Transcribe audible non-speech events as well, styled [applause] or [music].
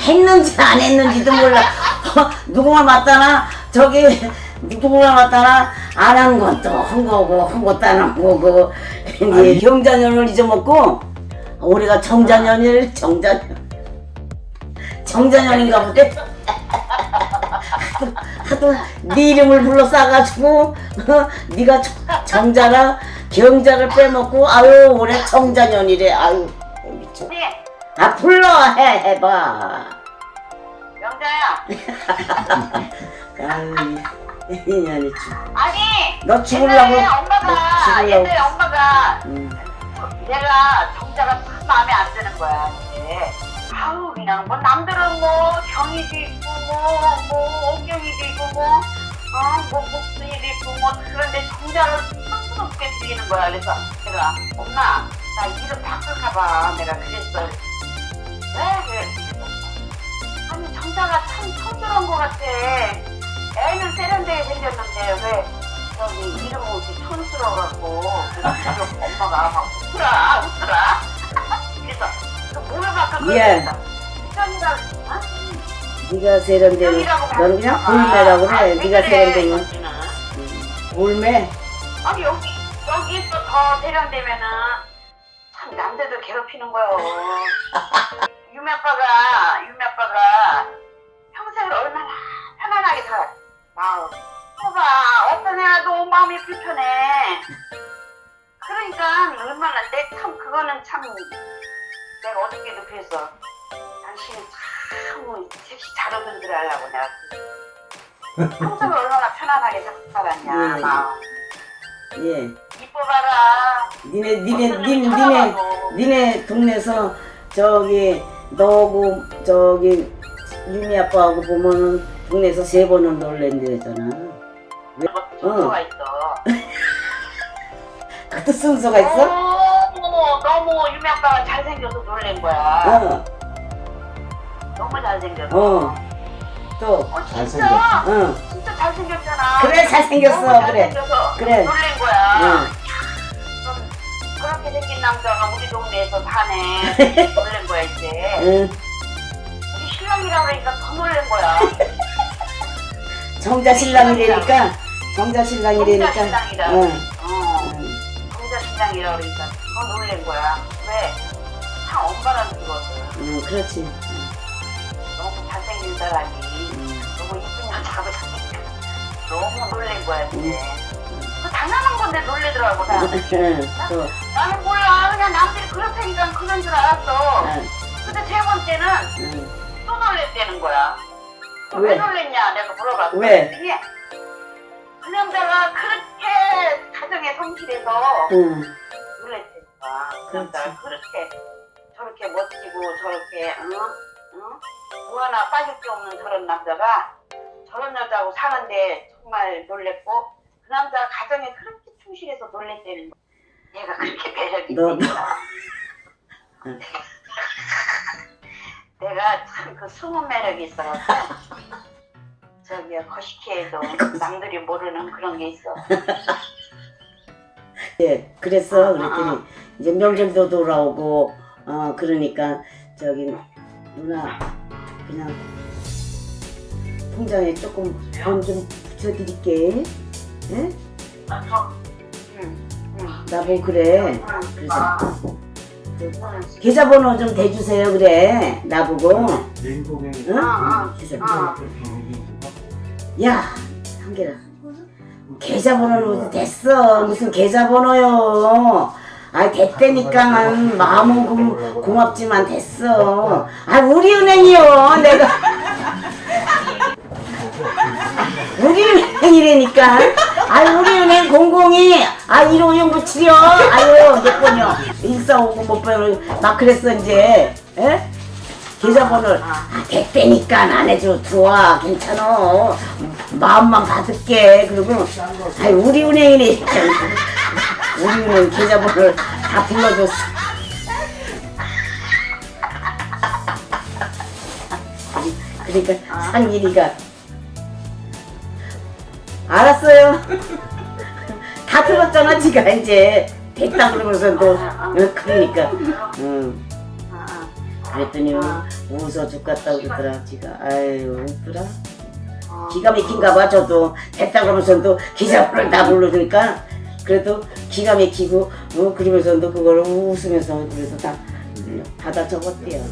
했는지 안 했는지도 몰라. 어, 누구만 맞다나? 저기 누구만 맞다나? 안 한 건 또 한 거고 한 것도 안 한 거고. 이제 경자년을 잊어먹고 우리가 정자년을 정자년. 정자년인가 보대. 하도, 하도 네 이름을 불러 싸가지고 어, 네가 정- 정자라 경자를 빼먹고 아유 올해 정자년이래. 아유 아 불러 해 해봐. 영자야. 아유 인연이 참. 아니. 너 죽으려고. 옛날에 너 엄마가 죽으려고. 옛날에 엄마가 음. 내가 정자가 참 마음에 안 드는 거야. 이제. 아우 그냥 뭐 남들은 뭐 경이도 있고 뭐뭐 옥경이도 있고 뭐 어뭐 목순이도 있고 뭐 그런데 정자를 쑥스럽게 드리는 거야. 그래서 내가 엄마 나 이름 바꿀까봐 내가 그랬어. 왜? 아니 정자가 참 청스러운 것 같아. 애는 세련되게 생겼는데 왜 저기 이름 없이 촌스러워갖고 그래서 [laughs] 엄마가 막 웃더라 웃더라. [laughs] 그래서 그 몸을 바꿔 예. 이전이가 어? 네가 세련된 넌 그냥 볼매라고 그래. 네가 세련된 볼매. 아니 여기 여기서 더 세련되면은 참 남자들 괴롭히는 거요. 유미 아빠가 유미 아빠가 평생을 얼마나 편안하게 살. 마음. 봐봐 어떤 애도 마음이 불편해. 그러니까 얼마나 내 참 그거는 참 내가 어저께도 그랬어. 당신이 참 섹시 잘 어른들 하려고 내가 평생을 얼마나 편안하게 살- 살았냐 예. 마음. 예. 이뻐봐라. 니네 니네 니, 니네. 니네 동네에서 저기 너하고 저기 유미 아빠하고 보면은 동네에서 세 번은 놀랜대잖아. 순서가 있어. [laughs] 그것도 순서가 있어? 너무 너무 유미 아빠가 잘생겨서 놀란 거야. 어. 너무 잘생겨서. 어. 또. 어, 잘생겼어. 진짜 어. 진짜 잘생겼잖아. 그래 잘생겼어 너무 그래. 잘생겨서 그래. 놀란 거야. 응. 그럼 그렇게 생긴 남자가 우리 동네에서 사네. [laughs] 놀란 거야 이제. 응. 우리 신랑이라 그러니까 더 놀란 거야. [laughs] 정자 신랑이라니까 정자 신랑이라니까. 정자 신랑이라. 응. 어. 응. 정자 신랑이라 그러니까 더 놀란 거야. 왜? 다 엄마랑 그거든. 응, 그렇지. 너무 잘생긴 사람이 응. 너무 이쁜 여자고 생기니까 너무 놀란 거야 이제. 그 건데 놀래더라고 나. 응. 또. 나는 몰라 그냥 남들이 그렇다니까 그런 줄 알았어. 응. 근데 세 번째는 응. 또 놀랬다는 거야. 또 왜? 왜 놀랬냐 내가 물어봤어. 왜? 그랬더니 그 남자가 그렇게 가정에 성실해서 응. 놀랬다니까. 그 남자가 그렇게 저렇게 멋지고 저렇게 응? 응? 뭐 하나 빠질 게 없는 저런 남자가 저런 여자하고 사는데 정말 놀랬고 그 남자가 가정에 그렇게 충실해서 놀랬다는 거. 얘가 그렇게 매력이 너-. 응. [laughs] 내가 참 그 숨은 매력이 있어가지고 저기 거시기에도 남들이 모르는 그런 게 있어. [laughs] 예, 그랬어. 그랬더니 이제 명절도 돌아오고 어 그러니까 저기 누나 그냥 통장에 조금 돈 좀 붙여드릴게. 예? 응, 응. 나보고 그래. 그래서 아, 계좌번호 좀 대주세요 그래. 나보고. 냉동에 응? 아, 그래서 아. 야 한계라. 계좌번호는 됐어. 무슨 계좌번호요. 아 됐다니까만 마음은 고, 고맙지만 됐어. 아 우리 은행이요. 내가 [laughs] 우리 은행이라니까. 아 우리 은행 공공이. 아 156976요. 아유 몇 번이요. 1450못 번을 막 그랬어 이제. 에? 계좌번호를. 아, 됐다니까 안 해줘. 좋아 괜찮아. 마음만 받을게 그리고 아이 우리 은행이래 [laughs] 우리 은행 계좌번호를 다 불러줬어. 그러니까 상일이가 알았어요. [laughs] 다 들었잖아 지가 이제. 됐다 그러면서 너 어, 그러니까. 응. 아, 아. 그랬더니 웃어 죽겠다 그러더라 지가. 아유 웃더라. 어. 기가 막힌가 봐 저도. 됐다 그러면서도 기사표를 다 불러주니까. 그래도 기가 막히고 뭐 그러면서도 그걸 웃으면서 그래도 다 받아 적었대요